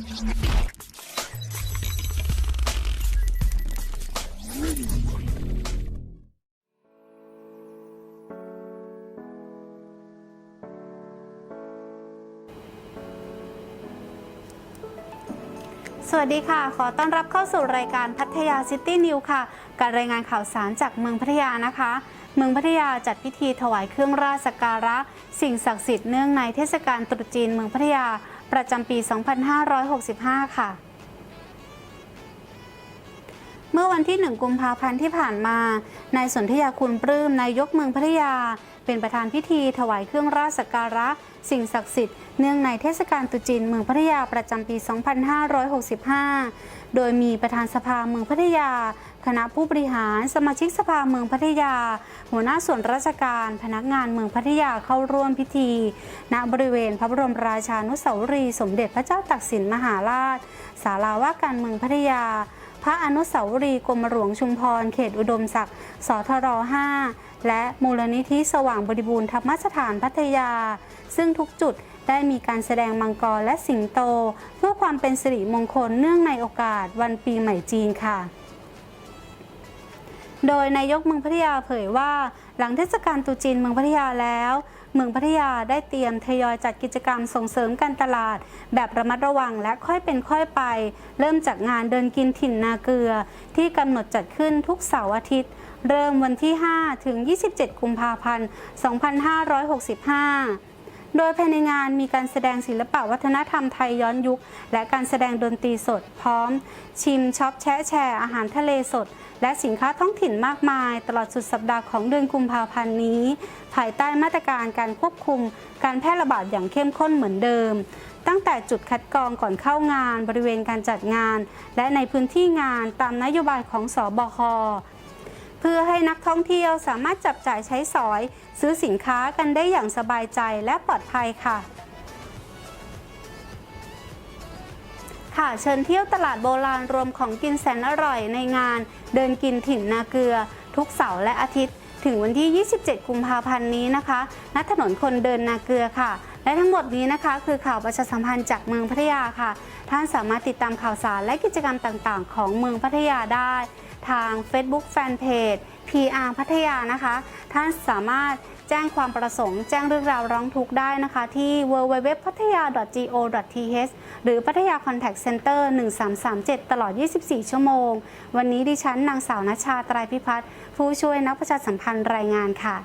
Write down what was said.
สวัสดีค่ะ ขอต้อนรับเข้าสู่รายการพัทยาซิตี้นิวค่ะ การรายงานข่าวสารจากเมืองพัทยานะคะ เมืองพัทยาจัดพิธีถวายเครื่องราชสักการะ สิ่งศักดิ์สิทธิ์เนื่องในเทศกาลตรุษจีนเมืองพัทยา ประจำปี 2565 ค่ะ เมื่อวันที่ 1 กุมภาพันธ์ที่ผ่านมา นายสนธยาคุณปลื้มนายกเมืองพัทยา เป็นประธานพิธีถวายเครื่องราชสักการะ สิ่งศักดิ์สิทธิ์เนื่องในเทศกาลตรุษจีนเมืองพัทยาประจำปี 2565 โดยมีประธานสภาเมืองพัทยา คณะผู้บริหารสมาชิกสภาเมืองพัทยา หัวหน้าส่วนราชการพนักงานเมืองพัทยาเข้าร่วมพิธี ณบริเวณพระบรมราชานุสาวรีย์สมเด็จพระเจ้าตากสินมหาราชศาลาว่าการเมืองพัทยา พระอนุสาวรีย์กรมหลวงชุมพร เขตอุดมศักดิ์ สทร 5 และมูลนิธิสว่างบริบูรณ์ธรรมสถานพัทยา ซึ่งทุกจุดได้มีการแสดงมังกรและสิงโต เพื่อความเป็นสิริมงคลเนื่องในโอกาสวันปีใหม่จีนค่ะ โดยนายกเมืองพัทยาเผยว่า หลังเทศกาลตรุษจีนเมืองพัทยาแล้ว เมืองพัทยาได้เตรียมทยอยจัดกิจกรรมส่งเสริมการตลาด แบบระมัดระวังและค่อยเป็นค่อยไป เริ่มจากงานเดินกินถิ่นนาเกลือ ที่กำหนดจัดขึ้นทุกเสาร์อาทิตย์ เริ่มวันที่ 5 ถึง 27 กุมภาพันธ์ 2565 โดยภายในงานมีการแสดงศิลปะวัฒนธรรมไทยย้อนยุค และการแสดงดนตรีสดพร้อม ชิมช็อปแชะแชร์อาหารทะเลสด และสินค้าท้องถิ่นมากมาย ตลอดสุดสัปดาห์ของเดือนกุมภาพันธ์นี้ ภายใต้มาตรการการควบคุม การแพร่ระบาดอย่างเข้มข้นเหมือนเดิม ตั้งแต่จุดคัดกรองก่อนเข้างาน บริเวณการจัดงาน และในพื้นที่งานตามนโยบายของสอบค เพื่อให้นักท่องเที่ยวสามารถจับจ่ายใช้สอย ซื้อสินค้ากันได้อย่างสบายใจและปลอดภัยค่ะ ค่ะเชิญเที่ยวตลาดโบราณรวมของกินแสนอร่อยในงาน เดินกินถิ่นนาเกลือ ทุกเสาร์และอาทิตย์ ถึงวันที่ 27 กุมภาพันธ์นี้นะคะ ณ ถนนคนเดินนาเกลือค่ะ และทั้งหมดนี้นะคะ คือข่าวประชาสัมพันธ์จากเมืองพัทยาค่ะ ท่านสามารถติดตามข่าวสารและกิจกรรมต่างๆ ของเมืองพัทยาได้ ทาง Facebook Fanpage PR พัทยานะคะ ท่านสามารถแจ้งความประสงค์ แจ้งเรื่องราวร้องทุกข์ได้นะคะ ที่ www พัทยา go.th หรือพัทยา Contact Center 1337 ตลอด 24 ชั่วโมง วันนี้ดิฉันนางสาวนชาตรพิพัฒน์ผู้ช่วยนักประชาสัมพันธ์รายงานค่ะ